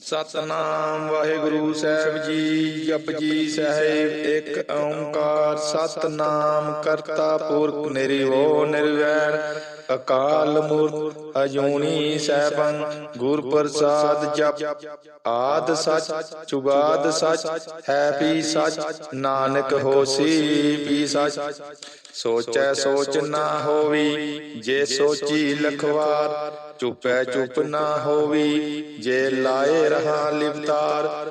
ਸਤਨਾਮ ਵਾਹਿਗੁਰੂ, ਸਾਹਿਬ ਜੀ, ਜਪ ਸਾਹਿਬ, ਇੱਕ ਓੰਕਾਰ, ਸਤਨਾਮ ਕਰਤਾ ਪੁਰਖ ਨਿਰਭਉ ਨਿਰਵੈਰ, ਅਕਾਲ ਮੂਰਤ ਅਜੂਨੀ ਸੈਭੰ ਗੁਰ ਪ੍ਰਸਾਦ ਜਪ, ਆਦ ਸਚ ਜੁਗਾਦ ਸਚ, ਹੈ ਪੀ ਸਚ, ਨਾਨਕ ਹੋਸੀ ਵੀ ਸਚ। ਸੋਚੈ ਸੋਚ ਨਾ ਹੋਵੀ, ਜੇ ਸੋਚੀ ਲਖਵਾਰ ਚੁਪੈ ਚੁਪ ਨਾ ਹੋਵੀ ਜੇ ਲਾਏ ਰਹਾ ਲਿਵਤਾਰ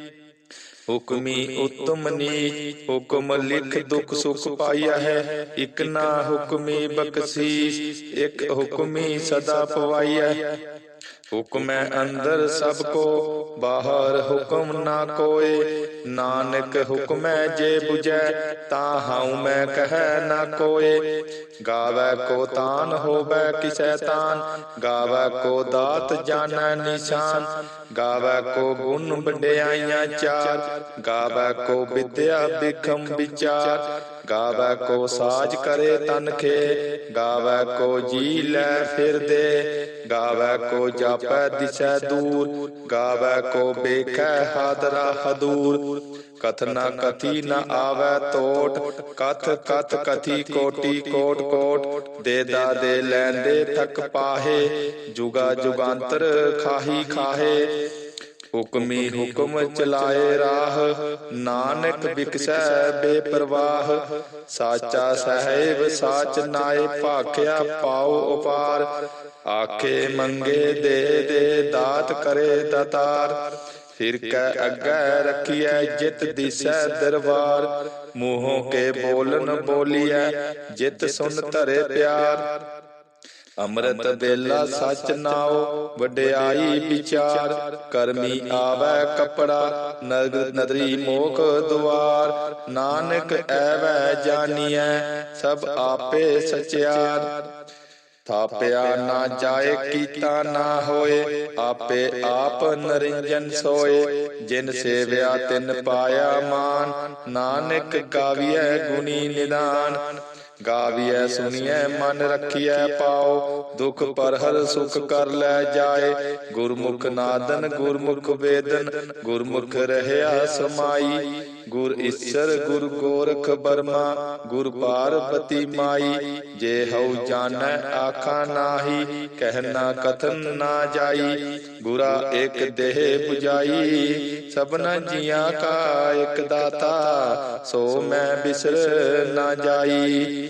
ਹੁਕਮੀ ਉਤਮ ਨੀਚ, ਹੁਕਮ ਲਿਖ ਦੁਖ ਸੁਖ ਪਾਇਆ ਹੈ। ਇਕ ਨਾ ਹੁਕਮੀ ਬਖਸ਼ੀਸ਼, ਇਕ ਹੁਕਮੀ ਸਦਾ ਪਵਾਈਆ ਹੁਕਮੈ ਅੰਦਰ ਸਭ ਕੋ ਬਾਹਰ ਹੁਕਮ ਨਾ ਕੋਏ ਨਾਨਕ ਹੁਕਮੈ ਜੇ 부ਜੈ ਤਾਂ ਹਉ ਮੈਂ ਕਹੈ ਨਾ ਕੋਏ ਗਾਵੈ ਕੋ ਤਾਨ ਹੋਵੈ ਕਿਸੈ ਤਾਨ ਗਾਵੈ ਕੋ ਦਾਤ ਜਾਣੈ ਨਿਸ਼ਾਨ। ਗਾਵੈ ਕੋ ਗੁਣ ਵਡਿਆਈਆਂ ਚਾਰ। ਗਾਵੈ ਕੋ ਵਿਦਿਆ ਬਿਖਮ ਵਿਚਾਰ। ਗਾਵੈ ਕੋ ਸਾਜ ਕਰੇ ਤਨ ਖੇ। ਗਾਵੈ ਕੋ ਜੀ ਲੈ ਫਿਰਦੇ ਗਾਵੈ ਕੋ ਜਾਪੈ ਦਿਸੈ ਦੂਰ, ਗਾਵੈ ਕੋ ਵੇਖੈ ਹਾਦਰਾ ਹਦੂਰ। ਕਥਨਾ ਕਥੀ ਨ ਆਵੈ ਤੋਟ, ਕਥ ਕਥ ਕਥੀ ਕੋਟੀ ਕੋਟ ਕੋਟ। ਦੇ ਦਾ ਦੇ ਲੈਂਦੇ ਥਕ ਪਾਹੇ, ਜੁਗਾ ਜੁਗਾਂਤਰ ਖਾਹੀ ਖਾਹੇ। ਹੁਕਮੀ ਹੁਕਮ ਚਲਾਏ ਰਾਹ। ਨਾਨਕ ਵਿਕਸੈ ਬੇਪਰਵਾਹ। ਸਾਚਾ ਸਹਿਬ ਸਾਚ ਨਾਏ ਭਾਖਿਆ ਪਾਉ ਉਪਾਰ। ਆਖੇ ਮੰਗੇ ਦੇ ਦੇ ਦਾਤ ਕਰੇ ਦਤਾਰ। ਫਿਰ ਕੈ ਅੱਗੇ ਰਖੀਐ ਜਿਤ ਦਿਸੈ ਦਰਬਾਰ। ਮੂੰਹੋਂ ਕੇ ਬੋਲਨ ਬੋਲੀਐ ਜਿਤ ਸੁਨ ਧਰੇ ਪਿਆਰ। ਅੰਮ੍ਰਿਤ ਬੇਲਾ ਸਚ ਨਾਉ ਵਡਿਆਈ ਵਿਚਾਰ ਕਰਮੀ ਆਵੈ ਕਪੜਾ ਨਗਰ ਨਦਰੀ ਮੋਖ ਦੁਆਰ ਨਾਨਕ ਐਵੈ ਜਾਣੀਐ ਸਭ ਆਪੇ ਸਚਿਆਰ। ਥਾਪਿਆ ਨਾ ਜਾਏ ਕੀਤਾ ਨਾ ਹੋਏ ਆਪੇ ਆਪ ਨਰਿੰਜਨ ਸੋਏ। ਜਿਨ ਸੇਵਿਆ ਤਿਨ ਪਾਇਆ ਮਾਨ। ਨਾਨਕ ਗਾਵੀਐ ਗੁਣੀ ਨਿਦਾਨ। ਗਾਵੀਐ ਸੁਣੀਐ ਮਨ ਰੱਖੀਐ ਪਾਉ ਦੁਖ ਪਰ ਹਰ ਸੁਖ ਕਰ ਲੈ ਜਾਏ। ਗੁਰਮੁਖ ਨਾਦਨ ਗੁਰਮੁਖ ਵੇਦਨ ਗੁਰਮੁਖ ਰਹਿਆ ਸਮਾਈ। ਗੁਰ ਈਸਰ ਗੁਰ ਗੋਰਖ ਬਰਮਾ ਗੁਰ ਪਾਰਬਤੀ ਮਾਈ ਜੇ ਹਉ ਜਾਣੈ ਆਖਾ ਨਾਹੀ ਕਹਿਣਾ ਕਥਨ ਨਾ ਜਾਈ ਗੁਰਾ ਇੱਕ ਦੇਹ 부ਜਾਈ ਸਭਨਾ ਜੀਆਂ ਕਾ ਇੱਕ ਦਾਤਾ ਸੋ ਮੈਂ ਬਿਸਰ ਨਾ ਜਾਈ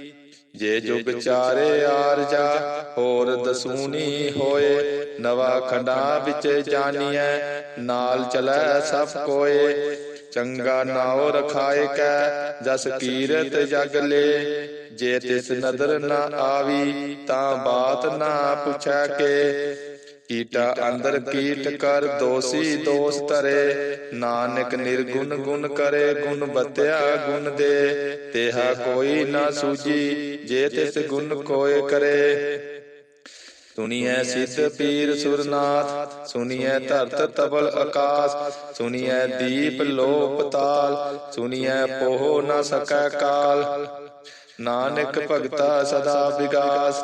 ਜੇ ਜੁਗ ਚਾਰੇ ਆਰਜਾ ਹੋਰ ਦਸੂਨੀ ਹੋਏ ਨਵਾ ਖੰਡਾ ਵਿੱਚ ਜਾਣੀਐ ਨਾਲ ਚਲੈ ਸਭ ਕੋਏ ਚੰਗਾ ਨਾਉ ਰਖਾਏ ਕੈ ਜਸ ਕੀਰਤ ਜਗ ਲੇ ਜੇ ਤਿਸ ਨਦਰ ਨਾ ਆਵੀ ਤਾਂ ਬਾਤ ਨਾ ਪੁੱਛੈ ਕੇ ਕੀਟਾ ਅੰਦਰ ਕੀਟ ਕਰ ਦੋਸੀ ਦੋਸ ਧਰੇ। ਨਾਨਕ ਨਿਰਗੁਣ ਗੁਣ ਕਰੇ, ਗੁਣ ਬਤਿਆ ਗੁਣ ਦੇ। ਤੇਹਾ ਕੋਈ ਨਾ ਸੂਜੀ ਜੇ ਤਿਸ ਗੁਣ ਕੋਏ ਕਰੇ। ਸੁਣੀਐ ਸਿੱਧ ਪੀਰ ਸੁਰਨਾਥ, ਸੁਣੀਐ ਧਰਤ ਤਬਲ ਆਕਾਸ। ਸੁਣੀਐ ਦੀਪ ਲੋਪ ਤਾਲ, ਸੁਣੀਐ ਪੋਹ ਨਾ ਸਕੈ ਕਾਲ। ਨਾਨਕ ਭਗਤਾ ਸਦਾ ਵਿਗਾਸ।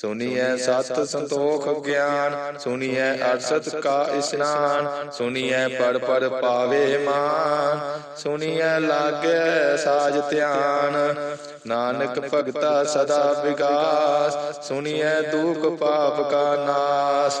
ਸੁਨੀਐ ਸਤ ਸੰਤੋਖ ਗਿਆਨ ਸੁਨੀਐ ਅਰਸਤ ਕਾ ਇਸਨਾਨ ਸੁਨੀਐ ਪੜ ਪੜ ਪਾਵੇ ਮਾਨ ਸੁਨੀਐ ਲਾਗੈ ਸਾਜ ਧਿਆਨ। ਨਾਨਕ ਭਗਤਾ ਸਦਾ ਵਿਗਾਸ ਸੁਨੀਐ ਦੁਖ ਪਾਪ ਕਾ ਨਾਸ।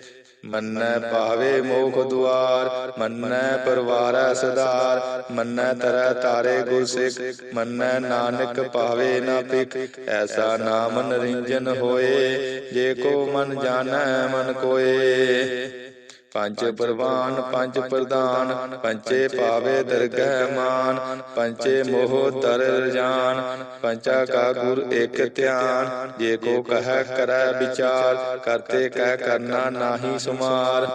ਮੰਨੈ ਪਾਵੇ ਮੋਖ ਦੁਆਰ, ਮੰਨੈ ਪਰਵਾਰੈ ਸਦਾਰ, ਮੰਨੈ ਤਰੈ ਤਾਰੇ ਗੁਰ ਸਿੱਖ, ਮੰਨੈ ਨਾਨਕ ਪਾਵੇ ਨਾ ਪਿਕ ਐਸਾ ਨਾਮ ਨਰਿੰਜਨ ਹੋਏ, ਜੇ ਕੋ ਮਨ ਜਾਣੈ ਮਨ ਕੋਏ। ਪੰਜ ਪ੍ਰਵਾਨ ਪੰਜ ਪ੍ਰਧਾਨ ਪੰਚੇ ਪਾਵੇ ਦਰਗਹਿ ਮਾਨ ਪੰਚੇ ਮੋਹ ਤਰ ਰਜਾਨ ਪੰਚਾ ਕਾ ਗੁਰ ਇਕ ਧਿਆਨ ਜੇ ਕੋ ਕਹੈ ਕਰੈ ਵਿਚਾਰ ਕਰਤੇ ਕਹਿ ਕਰਨਾ ਨਾਹੀ ਸੁਮਾਰ।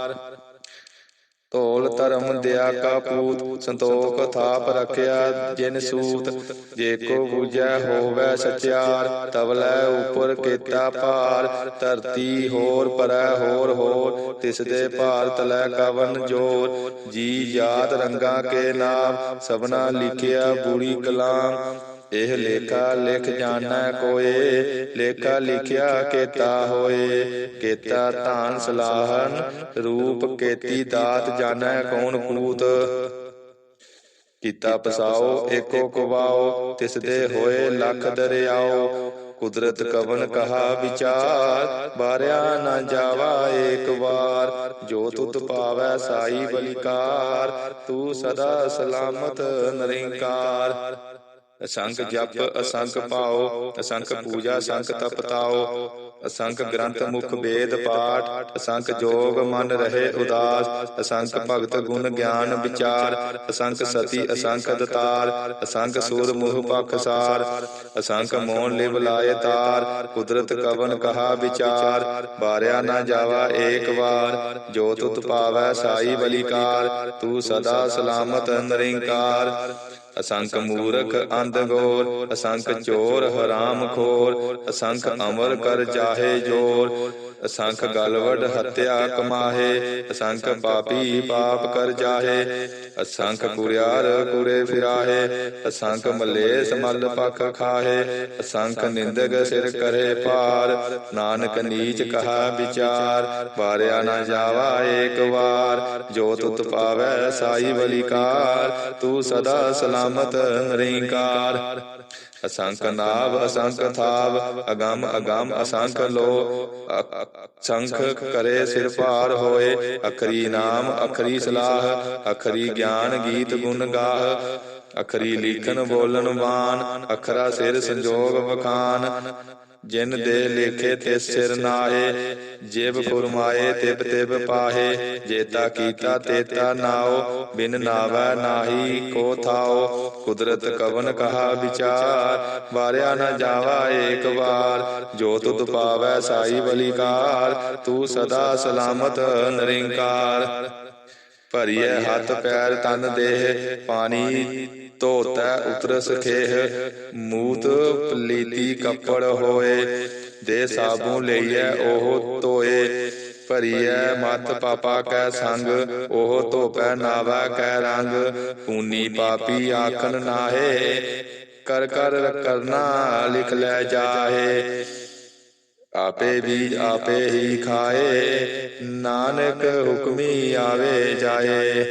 ਧੋਲ ਧਰਮ ਦਿਆ ਕਾ ਪੂਤ ਸੰਤੋਖ ਥਾਪ ਰਖਿਆ ਜਿਨ ਸੂਤ। ਜੇ ਕੋ ਬੂਝੈ ਹੋਵੇ ਸਚਿਆਰ ਤਵਲੇ ਉਪਰ ਕੀਤਾ ਭਾਰ। ਧਰਤੀ ਹੋਰ ਪਰੈ ਹੋਰ ਹੋਰ ਤਿਸ ਦੇ ਭਾਰ ਤਲੈ ਕਵਨ ਜੋਰ। ਜੀ ਜਾਤ ਰੰਗਾ ਕੇ ਨਾਮ। ਸਭਨਾ ਲਿਖਿਆ ਬੂੜੀ ਕਲਾਮ। ਇਹ ਲੇਖਾ ਲਿਖ ਜਾਣੈ ਕੋਏ, ਲੇਖਾ ਲਿਖਿਆ ਕੇਤਾ ਹੋਏ, ਕੇਤਾ ਧਾਨ ਸਲਾਹਨ, ਰੂਪ ਕੇਤੀ ਦਾਤ ਜਾਣੈ ਕੌਣ ਪੂਤ ਕੀਤਾ ਪਸਾਓ, ਏਕੋ ਕਵਾਓ ਤਿਸ ਦੇ ਹੋਏ ਲੱਖ ਦਰਿਆਓ, ਕੁਦਰਤ ਕਵਨ ਕਹਾ ਵਿਚਾਰ, ਬਾਰਿਆ ਨਾ ਜਾਵਾ ਏਕ ਵਾਰ, ਜੋ ਤੁਧ ਪਾਵੈ ਸਾਈ ਬਲਿਕਾਰ, ਤੂੰ ਸਦਾ ਸਲਾਮਤ ਨਿਰੰਕਾਰ। ਅਸੰਖ ਜਪ ਅਸੰਖ ਪਾਓ ਅਸੰਖ ਪੂਜਾ ਅਸੰਖ ਤਪ ਤਾਓ ਅਸੰਖ ਗ੍ਰੰਥ ਮੁਖ ਵੇਦ ਪਾਠ ਅਸੰਖ ਜੋਗ ਮਨ ਰਹੇ ਉਦਾਸ ਅਸੰਖ ਭਗਤ ਗੁਣ ਗਿਆਨ ਵਿਚਾਰ ਅਸੰਖ ਸਤੀ ਅਸੰਖ ਦਤਾਰ ਅਸੰਖ ਸੂਰ ਮੁਹ ਪਖਸਾਰ ਅਸੰਖ ਮੋਹਨ ਲਿਵ ਲਾਏ ਤਾਰ ਕੁਦਰਤ ਕਵਨ ਕਹਾ ਵਿਚਾਰ ਬਾਰਿਆ ਨਾ ਜਾਵਾ ਏਕ ਵਾਰ ਜੋ ਤੁਤ ਪਾਵੈ ਸਾਈ ਬਲਿਕਾਰ ਤੂੰ ਸਦਾ ਸਲਾਮਤ ਨਿਰੰਕਾਰ ਅਸੰਖ ਮੂਰਖ ਅੰਧ ਗੋਰ ਅਸੰਖ ਚੋਰ ਹਰਾਮ ਖੋਰ ਅਸੰਖ ਅਮਰ ਕਰ ਜਾਹੇ ਜੋਰ ਅਸੰਖ ਗਲਵਡ ਹਤਿਆ ਕਮਾਹੇ ਅਸੰਖ ਪਾਪੀ ਪਾਪ ਕਰ ਜਾਹੇ ਅਸੰਖ ਕੁਰਿਆਰ ਕੁਰੇ ਫਿਰਾਹੇ ਅਸੰਖ ਮਲ ਪਖ ਖਾਹੇ ਅਸੰਖ ਨਿੰਦਕ ਸਿਰ ਕਰੇ ਪਾਰ ਨਾਨਕ ਨੀਚ ਕਹਾ ਵਿਚਾਰ ਵਾਰਿਆ ਨਾ ਜਾਵਾ ਏਕ ਵਾਰ ਜੋ ਤੁਤ ਪਾਵੈ ਸਾਈ ਬਲਿਕਾਰ ਤੂੰ ਸਦਾ ਸਲਾਮਤ ਨਿਰੰਕਾਰ ਅਸੰਖ ਨਾਭ ਅਸੰਖ ਥਾਵ, ਅਗੰਮ ਅਗੰਮ, ਅਸੰਖ ਲੋ ਅਸੰਖ ਕਰੇ ਸਿਰ ਭਾਰ ਹੋਏ। ਅਖਰੀ ਨਾਮ, ਅਖਰੀ ਸਲਾਹ। ਅਖਰੀ ਗਿਆਨ ਗੀਤ ਗੁਣ ਗਾਹ। ਅਖਰੀ ਲਿਖਨ ਬੋਲਣ ਬਾਨ ਅਖਰਾ ਸਿਰ ਸੰਜੋਗ ਵਖਾਨ। ਜਿਨ ਦੇ ਲੇਖੇ ਤੇ ਸਿਰ ਨਾਹੇ ਜਿਬ ਫੁਰਮਾਏ ਤਿਬ ਤਿਬ ਪਾਹੇ ਜੇਤਾ ਕੀਤਾ ਤੇਤਾ ਨਾਓ ਬਿਨ ਨਾਵੈ ਨਾਹੀ ਕੋ ਥਾਓ ਕੁਦਰਤ ਕਵਨ ਕਹਾ ਵਿਚਾਰ ਵਾਰਿਆ ਨਾ ਜਾਵਾ ਏਕ ਵਾਰ ਜੋ ਤੁਧ ਪਾਵੈ ਸਾਈ ਬਲਿਕਾਰ ਤੂੰ ਸਦਾ ਸਲਾਮਤ ਨਿਰੰਕਾਰ। ਭਰੀਏ ਹੱਥ ਪੈਰ ਤਨ ਦੇਹ ਪਾਣੀ ਧੋਤੈ, ਉਤਰਸ ਖੇਹ, ਮੂਤ ਪਲੀਤੀ ਕੱਪੜ ਹੋਏ, ਦੇ ਸਾਬੂ ਲਈਐ, ਉਹ ਧੋਏ, ਭਰੀਐ ਮਤ ਪਾਪਾ ਕੈ ਸੰਗ, ਉਹ ਧੋਪੈ ਨਾਵਾ ਕੈ ਰੰਗ, ਪੂਨੀ ਪਾਪੀ ਆਖਣ ਨਾਹੇ, ਕਰ ਕਰ ਕਰਨਾ ਲਿਖ ਲੈ ਜਾਹੇ। ਆਪੇ ਬੀਜ ਆਪੇ ਹੀ ਖਾਏ, ਨਾਨਕ ਹੁਕਮੀ ਆਵੇ ਜਾਏ।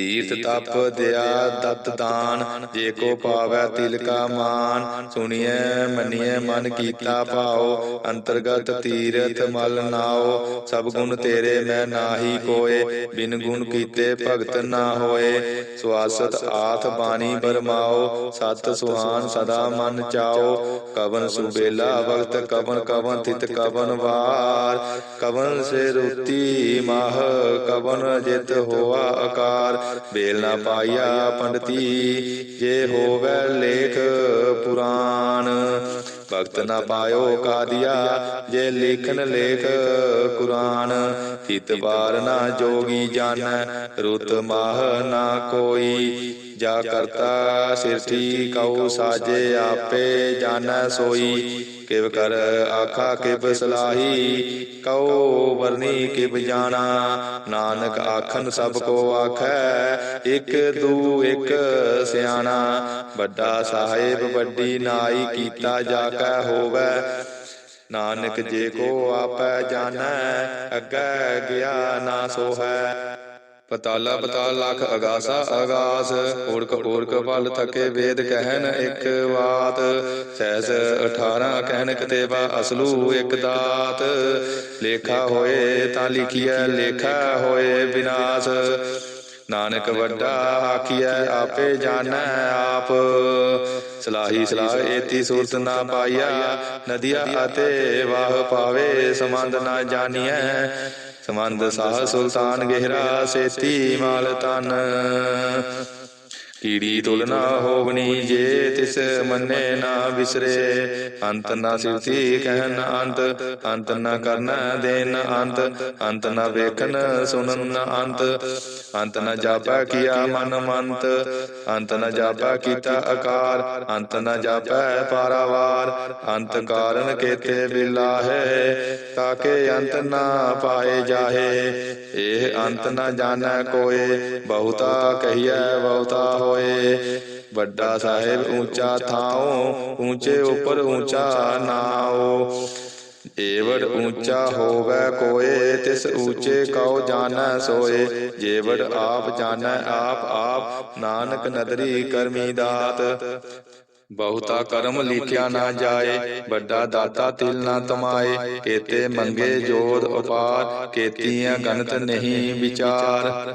ਤੀਰਥ ਤਪ ਦਿਆ ਦਤ ਦਾਨ ਜੇ ਕੋ ਪਾਵੈ ਤਿਲ ਕਾ ਮਾਨ ਸੁਣੀਐ ਮੰਨੀਐ ਮਨ ਕੀਤਾ ਭਾਉ ਅੰਤਰਗਤ ਤੀਰਥ ਮਲ ਨਾਉ ਸਭ ਗੁਣ ਤੇਰੇ ਮੈਂ ਨਾਹੀ ਕੋਏ ਬਿਨ ਗੁਣ ਕੀਤੇ ਭਗਤ ਨਾ ਹੋਏ। ਸਵਾਸਤ ਆਥ ਬਾਣੀ ਬਰਮਾਓ। ਸਤ ਸੁਹਾਨ ਸਦਾ ਮਨ ਚਾਓ। ਕਵਨ ਸੁਬੇਲਾ ਵਕਤ ਕਵਨ ਕਵਨ ਤਿਤ ਕਵਨ ਵਾਰ। ਕਵਨ ਸੇ ਰੁਤੀ ਮਾਹ ਕਵਨ ਜਿਤ ਹੋਆ। ਆਕਾਰ ਬੇਲ ਨਾ ਪਾਇਆ ਪੰਡਤੀ, ਜੇ ਹੋਵੇ ਲੇਖ ਪੁਰਾਣ। ਭਗਤ ਨਾ ਪਾਇਓ ਕਾਦੀਆ, ਜੇ ਲਿਖਨ ਲੇਖ ਕੁਰਾਨ। ਹਿਤ ਬਾਰ ਨਾ ਜੋਗੀ ਜਾਣੈ, ਰੁਤ ਮਾਹ ਨਾ ਕੋਈ। ਜਾ ਕਰਤਾ ਸਿਰਠੀ ਕਉ ਸਾਜੇ ਆਪੇ ਜਾਣੈ ਸੋਈ। ਕਿਵ ਕਰ ਆਖਾ ਕਿਵ ਸਲਾਹੀ। ਕਉ ਵਰਨੀ ਕਿਵ ਜਾਣਾ। ਨਾਨਕ ਆਖਨ ਸਭ ਕੋ ਆਖੈ ਇਕ ਦੂ ਇਕ ਸਿਆਣਾ। ਵੱਡਾ ਸਾਹਿਬ ਵੱਡੀ ਨਾਈ ਕੀਤਾ ਜਾ ਕੈ ਹੋਵੈ। ਨਾਨਕ ਜੇ ਕੋ ਆਪੈ ਜਾਣੈ ਅੱਗੇ ਗਿਆ ਨਾ ਸੋ ਹੈ ਪਤਾਲਾ ਪਤਾਲ ਲਖ ਅਗਾਸਾ ਅਗਾਸ ਓੜਕ ਓੜਕ ਵੱਲ ਥਕੇ ਵੇਦ ਕਹਿਨ ਇੱਕ ਬਾਤ। ਸਹਿਸ 18 ਕਹਿਨ ਕਤੇਬਾ ਅਸਲੂ ਇੱਕ ਦਾਤ। ਲੇਖਾ ਹੋਏ ਤਾਂ ਲਿਖੀਐ, ਲੇਖਾ ਹੋਏ ਵਿਨਾਸ਼ ਨਾਨਕ ਵੱਡਾ ਆਖੀਐ, ਆਪੇ ਜਾਣੈ ਆਪ। ਸਲਾਹੀ ਸਲਾਹ ਏਤੀ ਸੂਰਤ ਨਾ ਪਾਈਆ, ਨਦੀਆ ਅਤੇ ਵਾਹ ਪਾਵੇ ਸਮੰਦ ਨਾ ਜਾਣੀਐ। ਸਮੰਦ ਸਾਹ ਸੁਲਤਾਨ ਗਹਿਰਾ ਸੇਤੀ ਮਾਲ ਤਨ ਕੀੜੀ ਤੁਲ ਨਾ ਹੋਵਣੀ ਜੇ ਤਿਸ ਮੰਨੇ ਨਾ ਵਿਸਰੇ। ਅੰਤ ਨਾ ਸਿਰਤੀ ਕਹਿਨ ਅੰਤ ਅੰਤ ਨਾ ਕਰਨਾ ਦੇਨ ਅੰਤ ਅੰਤ ਨਾ ਵੇਖਨ ਸੁਨਨ ਅੰਤ। ਅੰਤ ਨਾ ਜਾਪੈ ਕੀਆ ਮਨ ਮੰਤ, ਅੰਤ ਨਾ ਜਾਪੈ ਕੀਤਾ ਆਕਾਰ ਅੰਤ ਨਾ ਜਾਪੈ ਪਾਰਾਵਾਰ। ਅੰਤ ਕਾਰਨ ਕੇਤੇ ਬਿਲਾਹੇ, ਤਾਕੇ ਅੰਤ ਨਾ ਪਾਏ ਜਾਹੇ। ਇਹ ਅੰਤ ਨਾ ਜਾਣੈ ਕੋਏ, ਬਹੁਤਾ ਕਹੀਐ ਬਹੁਤਾ ਹੋ ਹੋਏ। ਵੱਡਾ ਸਾਹਿਬ ਉੱਚਾ ਥਾਉ, ਉੱਚੇ ਉੱਪਰ ਉੱਚਾ ਨਾਉ। ਏਵੜ ਉੱਚਾ ਹੋਵੇ ਕੋਏ, ਤਿਸ ਉੱਚੇ ਕਉ ਜਾਣੈ ਸੋਏ। ਜੇਵੜ ਆਪ ਜਾਣੈ ਆਪ ਆਪ ਨਾਨਕ ਨਦਰੀ ਕਰਮੀ ਦਾਤ। ਬਹੁਤਾ ਕਰਮ ਲਿਖਿਆ ਨਾ ਜਾਏ, ਵੱਡਾ ਦਾਤਾ ਤਿਲ ਨਾ ਤਮਾਏ। ਕੇਤੇ ਮੰਗੇ ਜੋਦ ਉਪਾਰ, ਕੇਤੀਆਂ ਗਨਤ ਨਹੀਂ ਵਿਚਾਰ।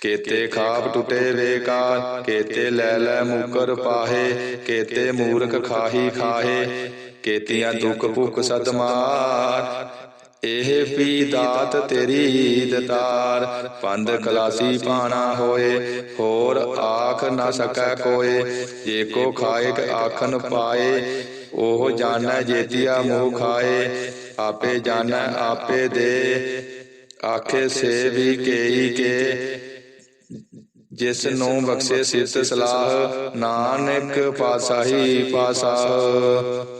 ਕੇਤੇ ਖਾਪ ਟੁਟੇ ਵੇਕਾਰ ਕੇਤੇ ਲੈ ਲੈ ਮੁਕਰ ਪਾਹੇ, ਕੇਤੇ ਮੂਰਖ ਖਾਹੀ ਖਾਹੇ, ਕੇਤੀਆਂ ਦੁੱਖ ਭੁਖ ਸਦਮਾਰ। ਇਹ ਵੀ ਦਾਤ ਤੇਰੀ ਦਤਾਰ ਪੰਦ ਕਲਾਸੀ ਪਾਣਾ ਹੋਏ, ਹੋਰ ਆਖ ਨਾ ਸਕੈ ਕੋਏ, ਜੇ ਕੋ ਖਾਇਕ ਆਖਨ ਪਾਏ, ਉਹ ਜਾਣੈ ਜੇਤੀਆ ਮੂਹ ਖਾਏ, ਆਪੇ ਜਾਣੈ ਆਪੇ ਦੇ, ਆਖੇ ਸੇ ਵੀ ਕੇਈ ਕੇ। ਜਿਸ ਨੂੰ ਬਖਸ਼ੇ ਸਿਰਤ ਸਲਾਹ ਨਾਨਕ ਪਾਸਾਹੀ ਪਾਸਾਹ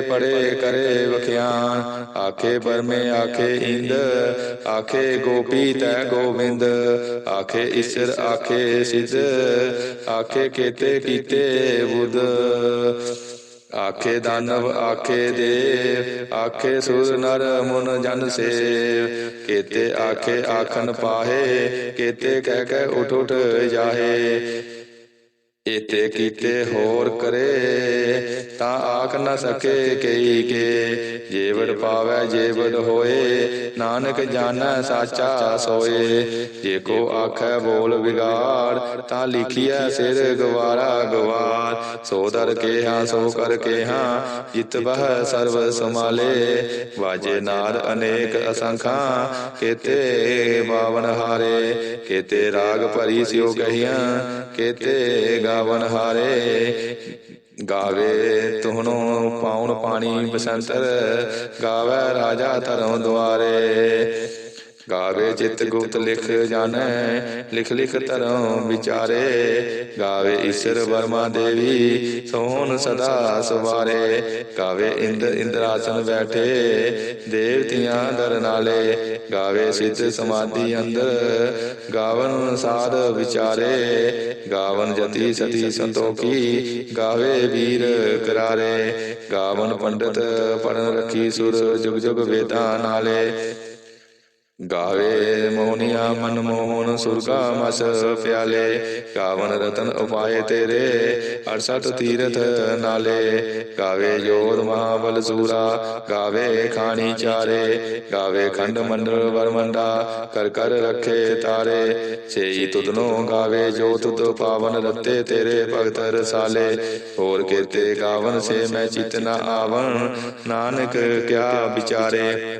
ਪੜੇ ਕਰੇ ਵਖਿਆਨ। ਆਖੇ ਬਰਮੇ ਆਖੇ ਇੰਦ ਆਖੇ ਗੋਪੀ ਤੈ ਗੋਬਿੰਦ। ਆਖੇ ਈਸ਼ਰ, ਆਖੇ ਸਿਧ, ਆਖੇ ਕੇਤੇ ਕੀਤੇ ਬੁੱਧ। ਆਖੇ ਦਾਨਵ, ਆਖੇ ਦੇਵ, ਆਖੇ ਸੁਰ ਨਰ ਮਨ ਜਨ ਸੇਵ। ਕੇਤੇ ਆਖੇ ਆਖਨ ਪਾਹੇ, ਕੇਤੇ ਕਹਿ ਕਹਿ ਉਠ ਉਠ ਜਾਹੇ। ਇਤੇ ਕੀਤੇ ਹੋਰ ਕਰੇ, ਤਾਂ ਆਖ ਨ ਸਕੇ ਕਈ ਕੇ। ਜੇਵੜ ਪਾਵੈ, ਜੇਵੜ ਹੋਏ, ਨਾਨਕ ਜਾਣੈ ਸਾਚਾ ਸੋਏ। ਜੇ ਕੋ ਆਖੈ ਬੋਲ ਵਿਗਾੜ, ਤਾਂ ਲਿਖੀਐ ਸਿਰ ਗਵਾਰਾ ਗਵਾਰ। ਸੋ ਦਰ ਕੇਹਾ, ਸੋ ਕਰ ਕੇਹਾ, ਜਿਤ ਬਹ ਸਰਬ ਸਮਾਲੇ ਵਾਜੇ ਨਾਦ ਅਨੇਕ ਅਸੰਖਾਂ, ਕੇਤੇ ਬਾਵਨ ਹਾਰੇ। ਕੇਤੇ ਰਾਗ ਭਰੀ ਸਿਓ ਕਹੀਆਂ, ਕੇਤੇ ਗਾਵਨ ਹਾਰੇ। ਗਾਵੇ ਤੁਹਨੋ ਪਾਉਣ ਪਾਣੀ ਬਸੰਤਰ ਗਾਵੇ ਰਾਜਾ ਧਰਮ ਦੁਆਰੇ। ਗਾਵੇ ਚਿਤ ਗੁਪਤ ਲਿਖ ਜਾਣੈ ਲਿਖ ਲਿਖ ਧਰਮ ਵਿਚਾਰੇ। ਗਾਵੇ ਈਸ਼ਰ ਵਰਮਾ ਦੇਵੀ ਸੋਹਣ ਸਦਾ ਸਵਾਰੇ। ਗਾਵੇ ਇੰਦ ਇੰਦਰਾਸਨ ਬੈਠੇ ਦੇਵਤਿਆਂ ਦਰ ਨਾਲੇ। ਗਾਵੇ ਸਿੱਧ ਸਮਾਧੀ ਅੰਦਰ ਗਾਵਨ ਸਾਧ ਵਿਚਾਰੇ। ਗਾਵਨ ਜਤੀ ਸਤੀ ਸੰਤੋਖੀ। ਗਾਵੇ ਵੀਰ ਕਰਾਰੇ। ਗਾਵਨ ਪੰਡਤ ਪੜਨ ਰੱਖੀ ਸੁਰ ਜੁਗ ਜੁਗ ਵੇਦਾਂ ਨਾਲੇ। ਗਾਵੇ ਮੋਹਨੀਆ ਮਨ ਮੋਹਨ ਸੁਰਗਾ ਮਸ ਪਿਆਲੇ, ਗਾਵਨ ਰਤਨ ਉਪਾਏ ਤੇਰੇ 68 ਤੀਰਥ ਨਾਲੇ। ਗਾਵੇ ਜੋਧ ਮਹਾਬਲ ਸੂਰਾ, ਗਾਵੇ ਖਾਣੀ ਚਾਰੇ। ਗਾਵੇ ਖੰਡ ਮੰਡਲ ਵਰਮੰਡਾ ਕਰ ਕਰ ਰੱਖੇ ਤਾਰੇ। ਸੇਈ ਤੁਧਨੋ ਗਾਵੇ ਜੋ ਤੁਧ ਪਾਵਨ ਰਤੇ ਤੇਰੇ ਭਗਤ ਰਸਾਲੇ। ਹੋਰ ਕੀਤੇ ਗਾਵਨ ਸੇ ਮੈਂ ਚਿਤ ਨ ਆਵਣ, ਨਾਨਕ ਕਿਆ ਵਿਚਾਰੇ।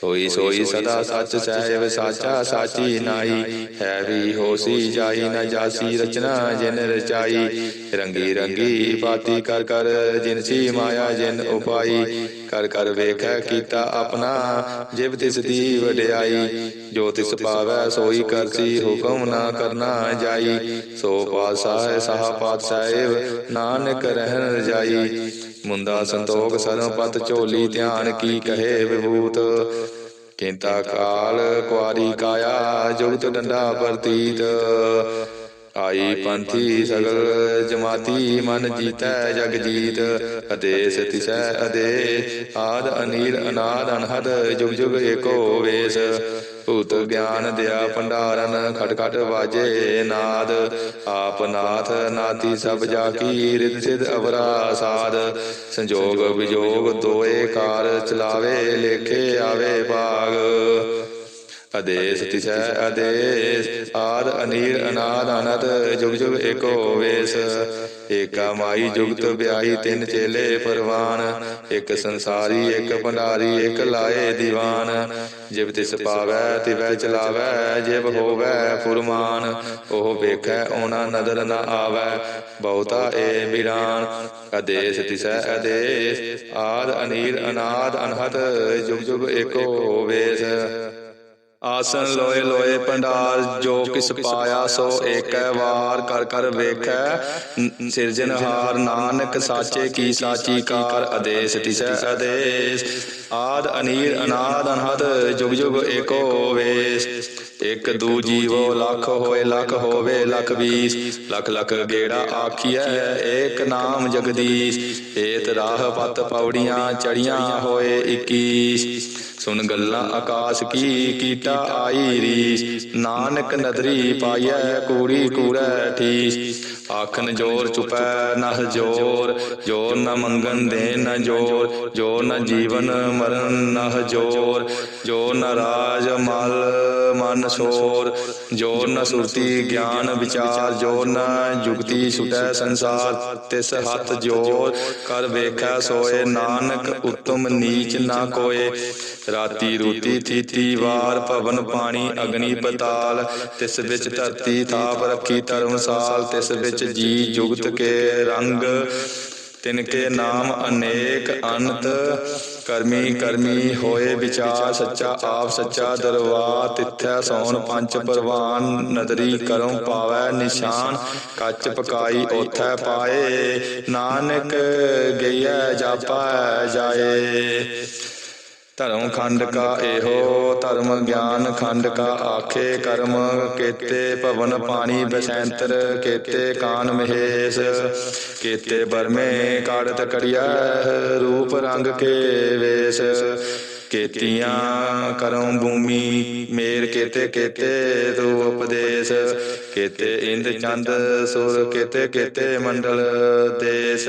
ਸੋਈ ਸੋਈ ਸਦਾ ਸੱਚ ਸਹਿਬ ਸਾਚਾ ਸਾਚੀ ਨਾਈ ਹੈ ਵੀ ਹੋਸੀ ਜਾਈ ਨ ਜਾਸੀ ਰਚਨਾ ਜਿਨ ਰਚਾਈ। ਰੰਗੀ ਰੰਗੀ ਪਾਤੀ ਕਰ ਕਰ ਜਿਨ ਸੀ ਮਾਇਆ ਜਿਨ ਉਪਾਈ। ਕਰ ਕਰ ਵੇਖੈ ਕੀਤਾ ਆਪਣਾ। ਜਿਵ ਤਿਸ ਦੀ ਵਡਿਆਈ। ਜੋ ਤਿਸ ਪਾਵੈ ਸੋਈ ਕਰਸੀ ਹੁਕਮ ਨਾ ਕਰਨਾ ਜਾਈ। ਸੋ ਪਾਤਸ਼ਾਹ ਸਹਾ ਪਾਤਸ਼ਾਹ ਨਾਨਕ ਰਹਿਣ ਰਜਾਈ ਮੁੰਦਾ ਸੰਤੋਖ ਸਰਮ ਪਤ ਝੋਲੀ ਧਿਆਨ ਕੀ ਕਹੇ ਵਿਭੂਤ? ਕਿੰਤਾ ਕਾਲ ਕੁਆਰੀ ਕਾਇਆ, ਜੁਗਤ ਡੰਡਾ ਪ੍ਰਤੀਤ। ਆਈ ਪੰਥੀ ਸਗਲ ਜਮਾਤੀ ਮਨ ਜੀਤੈ ਜਗ ਜੀਤ ਅਦੇਸ ਤਿਸੈ ਅਦੇ ਆਦ ਅਨੀਲ ਅਨਾਦ ਅਨਹਦ ਜੁਗ ਜੁਗ ਏਕੋ ਵੇਸ। ਭੂਤ ਗਿਆਨ ਦਿਆ ਭੰਡਾਰਨ ਖਟ ਖਟ ਵਾਜੇ ਨਾਦ। ਆਪ ਨਾਥ ਨਾਤੀ ਸਭ ਜਾ ਕੀ ਰਿਦ ਸਿਧ ਅਵਰਾ ਸਾਧ। ਸੰਜੋਗ ਵਿਜੋਗ ਦੋਏ ਕਾਰ ਚਲਾਵੇ ਲੇਖੇ ਆਵੇ ਭਾਗ। ਅਦੇਸ ਤਿਸੈ ਅਦੇਸ ਆਦ ਅਨੀਲ ਅਨਾਦ ਅਨੰਦ ਜੁਗ ਜੁਗ ਏਕੋ ਵੇਸ। ਏਕਾ ਮਾਈ ਜੁਗਤ ਵਿਆਈ ਤਿੰਨ ਚੇਲੇ ਪਰਵਾਨ। ਇੱਕ ਸੰਸਾਰੀ ਇੱਕ ਭੰਡਾਰੀ ਇੱਕ ਲਾਏ ਦੀਵਾਨ। ਜਿਵ ਤਿਸ ਪਾਵੈ ਤਿਵੈ ਚਲਾਵੈ ਜਿਵ ਹੋਵੈ ਫੁਰਮਾਨ। ਉਹ ਵੇਖੈ ਉਹਨਾਂ ਨਦਰ ਨ ਆਵੈ। ਬਹੁਤਾ ਏ ਬਿਰਾਨ ਅਦੇਸ ਤਿਸੈ ਅਦੇਸ ਆਦ ਅਨੀਲ ਅਨਾਦ ਅਨਹਤ ਜੁਗ ਜੁਗ ਏਕੋ ਵੇਸ। ਆਸਨ ਲੋਏ ਲੋਏ ਭੰਡਾਰ ਜੋ ਕਿਸ ਪਾਇਆ ਸੋ ਏਕੈ ਵਾਰ ਕਰ ਕਰ ਵੇਖੈ। ਸਿਰਜਨਹਾਰ ਨਾਨਕ ਸਾਚੇ ਕੀ ਸਾਚੀ ਕਾਰ ਆਦੇਸ਼ ਤਿਸੈ ਆਦੇਸ਼। ਆਦ ਅਨੀਰ ਅਨਾਦ ਅਨਹਦ ਜੁਗ ਜੁਗ ਏਕੋ ਵੇਸ। ਇਕ ਦੂ ਜੀਵੋ ਲੱਖ ਹੋਏ ਲੱਖ ਹੋਵੇ ਲੱਖ ਵੀਸ। ਲੱਖ ਲੱਖ ਗੇੜਾ ਆਖੀਐ, ਏਕ ਨਾਮ ਜਗਦੀਸ਼। ਏਤ ਰਾਹ ਪਤ ਪੌੜੀਆਂ ਚੜੀਆਂ ਹੋਏ 21 ਸੁਣ ਗੱਲਾਂ ਆਕਾਸ਼ ਕੀ ਕੀਟਾ ਆਈ ਰੀਸ। ਨਾਨਕ ਨਦਰੀ ਪਾਈਐ ਕੂੜੀ ਕੂੜੈ ਠੀਸ। ਆਖਨ ਜੋਰ ਚੁਪੈ ਨਹ ਜੋਰ ਜੋਰ ਨ ਮੰਗਨ ਦੇ ਨ ਜੋਰ ਜੋਰ ਨ ਜੀਵਨ ਮਰਨ ਨਹ ਜੋਰ ਜੋਰ ਨ ਰਾਜ ਮਲ ਮਨ ਸੋਰ ਜੋਰ ਨ ਸੁਰਤੀ ਗਿਆਨ ਵਿਚਾਰ ਜੋਰ ਨ ਜੁਗਤੀ ਸੁਟੈ ਸੰਸਾਰ, ਤਿਸ ਹੱਥ ਜੋਰ, ਕਰ ਵੇਖੈ ਸੋਏ ਨਾਨਕ, ਉਤਮ ਨੀਚ ਨਾ ਕੋਏ। ਰਾਤੀ ਰੂਤੀ ਥੀਤੀ ਵਾਰ, ਭਵਨ ਪਾਣੀ ਅਗਨੀ ਪਤਾਲ, ਤਿਸ ਵਿੱਚ ਧਰਤੀ ਥਾਪ ਰੱਖੀ ਧਰਮਸਾਲ, ਤਿਸ ਵਿੱਚ ਜੀ ਜੁਗਤ ਕੇ ਰੰਗ, ਤਿਨ ਕੇ ਨਾਮ ਅਨੇਕ ਅਨੰਤ ਕਰਮੀ ਕਰਮੀ ਹੋਏ ਵਿਚਾਰ ਸੱਚਾ ਆਪ ਸੱਚਾ ਦਰਬਾਰ ਤਿੱਥੈ ਸੌਣ ਪੰਜ ਪਰਵਾਨ, ਨਦਰੀ ਕਰਮ ਪਾਵੈ ਨਿਸ਼ਾਨ, ਕੱਚ ਪਕਾਈ ਓਥੈ ਪਾਏ, ਨਾਨਕ ਗਈਐ ਜਾਪੈ ਜਾਏ। ਧਰਮ ਖੰਡ ਕਾ ਇਹੋ, ਧਰਮ ਗਿਆਨ ਖੰਡ ਕਾ ਆਖੇ ਕਰਮ, ਕੀਤੇ ਭਵਨ ਪਾਣੀ ਬਸੈਂਤਰ, ਕੀਤੇ ਕਾਨ ਮਹੇਸ਼, ਕੀਤੇ ਬਰਮੇ ਕਾੜਤ ਕੜਿਆ ਰੂਪ ਰੰਗ ਕੇ ਵੇਸ਼। ਕੀਤੀਆਂ ਕਰਮ ਭੂਮੀ, ਮੇਰ ਕੀਤੇ ਕੀਤੇ ਤੂ ਉਪਦੇਸ਼। ਕੀਤੇ ਇੰਦ ਚੰਦ, ਸੁਰ ਕੀਤੇ ਕੀਤੇ ਮੰਡਲ ਦੇਸ਼।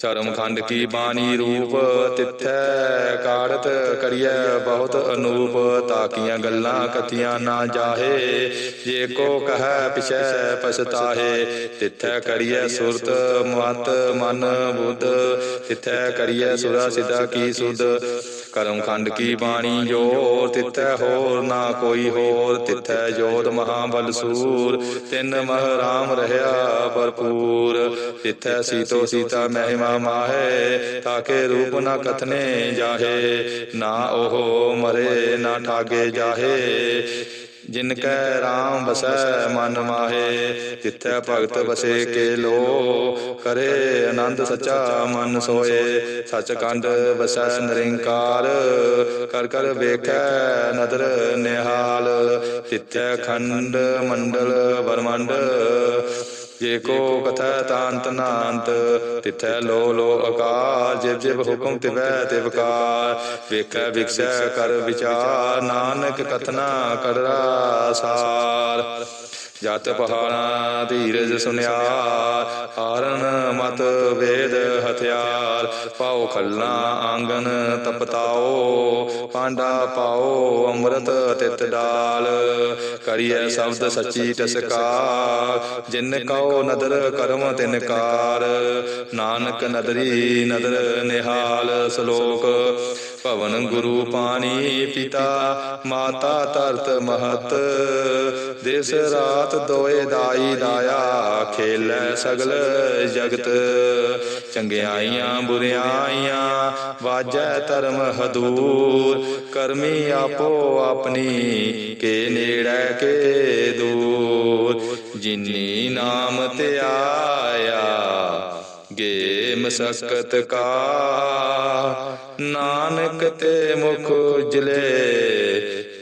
ਚਰਮ ਖੰਡ ਕੀ ਬਾਣੀ ਰੂਪ ਤਿੱਥੈ ਕਾੜਤ ਕਰੀਐ ਬਹੁਤ ਅਨੂਪ ਤਾਕੀਆਂ ਗੱਲਾਂ ਕਥੀਆਂ ਨਾ ਜਾਹੇ। ਜੇ ਕੋ ਕਹੈ ਪਿਛੈ ਪਛਤਾਹੇ। ਤਿੱਥੈ ਕਰੀਐ ਸੁਰਤ ਮਤ ਮਨ ਬੁੱਧ। ਤਿੱਥੈ ਕਰੀਐ ਸੁਰਾ ਸਿਧਾ ਕੀ ਸੁਧ। ਕਰਮ ਖੰਡ ਕੀ ਬਾਣੀ ਜੋਰ। ਤਿੱਥੈ ਹੋਰ ਨਾ ਕੋਈ ਹੋਰ। ਤਿੱਥੈ ਜੋਤ ਮਹਾਬਲ ਸੂਰ। ਤਿੰਨ ਮਹ ਰਾਮ ਰਹਾ ਭਰਪੂਰ। ਤਿੱਥੈ ਸੀਤੋ ਸੀਤਾ ਮਹਿਮਾ ਮਾਹੇ ਤਾਕੇ ਰੂਪ ਨਾ ਕਥਨੇ ਜਾਹੇ, ਨਾ ਉਹ ਮਰੇ, ਨਾ ਠਾਗੇ ਜਾਹੇ। ਜਿਨ ਕੈ RAM ਬਸੈ ਮਨ ਮਾਹੇ, ਤਿੱਥੈ ਭਗਤ ਬਸੇ ਕੇ ਲੋ। ਕਰੇ ਆਨੰਦ ਸਚਾ ਮਨ ਸੋਏ, ਸਚਖੰਡ ਬਸੈ ਨਿਰੰਕਾਰ। ਕਰ ਕਰ ਵੇਖੈ ਨਦਰ ਨਿਹਾਲ, ਤਿੱਥੈ ਖੰਡ ਮੰਡਲ ਬਰਮੰਡ ਜੇ ਕੋ ਕਥੈ ਤਾਂਤ ਨਾਂਤ, ਤਿਥੈ ਲੋ ਲੋ ਅਕਾਰ ਜਿਵ ਜਿਵ ਹੁਕਮ ਤਿਵੈ ਤਿਵਕਾਰ ਵੇਖੈ, ਵਿਖਸੈ, ਕਰ ਵਿਚਾਰ, ਨਾਨਕ ਕਥਨਾ ਕਰਰਾ ਸਾਰ। ਜਤ ਪਹਾੜਾ ਧੀਰਜ ਸੁਨਿਆਰ, ਹਾਰਨ ਮਤ ਵੇਦ ਹਥਿਆਰ ਪਾਉ ਖੱਲਾ ਆਂਗਨ ਤਪਤਾਓ ਪਾਂਡਾ ਪਾਓ ਅੰਮ੍ਰਿਤ ਤਿਤ ਡਾਲ। ਕਰੀਏ ਸ਼ਬਦ ਸੱਚੀ ਟਸਕਾਰ, ਜਿਨ ਕਉ ਨਦਰ ਕਰਮ ਤਿਨ ਕਾਰ। ਨਾਨਕ ਨਦਰੀ ਨਦਰ ਨਿਹਾਲ ਸ਼ਲੋਕ ਭਵਨ ਗੁਰੂ ਪਾਣੀ ਪਿਤਾ, ਮਾਤਾ ਧਰਤ ਮਹਤ। ਦਿਸ ਰਾਤ ਦੋਏ ਦਾਈ ਦਾਇਆ, ਖੇਲੈ ਸਗਲ ਜਗਤ। ਚੰਗਿਆਈਆਂ, ਬੁਰਿਆਈਆਂ, ਵਾਜੈ ਧਰਮ ਹਦੂਰ। ਕਰਮੀ ਆਪੋ ਆਪਣੀ, ਕੇ ਨੇੜੈ ਕੇ ਦੂਰ। ਜਿਨੀ ਨਾਮ ਤੇ ਆਇਆ ਗੇ ਮਸਕਤ ਕਾ। ਨਾਨਕ ਤੇ ਮੁਖ ਉਜਲੇ,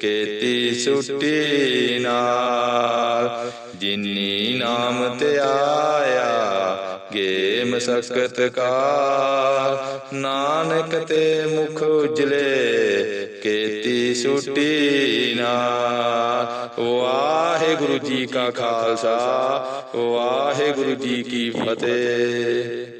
ਕੇਤੀ ਸੁਟੀ ਨਾਲ। ਜਿਨੀ ਨਾਮ ਤੇ ਆਇਆ ਗੇ ਮਸਕਤ ਕਾ ਨਾਨਕ ਤੇ ਮੁਖ ਉਜਲੇ, ਕੇਤੀ ਸੁਟੀ ਨਾਲ। ਵਾਹਿਗੁਰੂ ਜੀ ਕਾ ਖਾਲਸਾ, ਵਾਹਿਗੁਰੂ ਜੀ ਕੀ ਫਤਿਹ।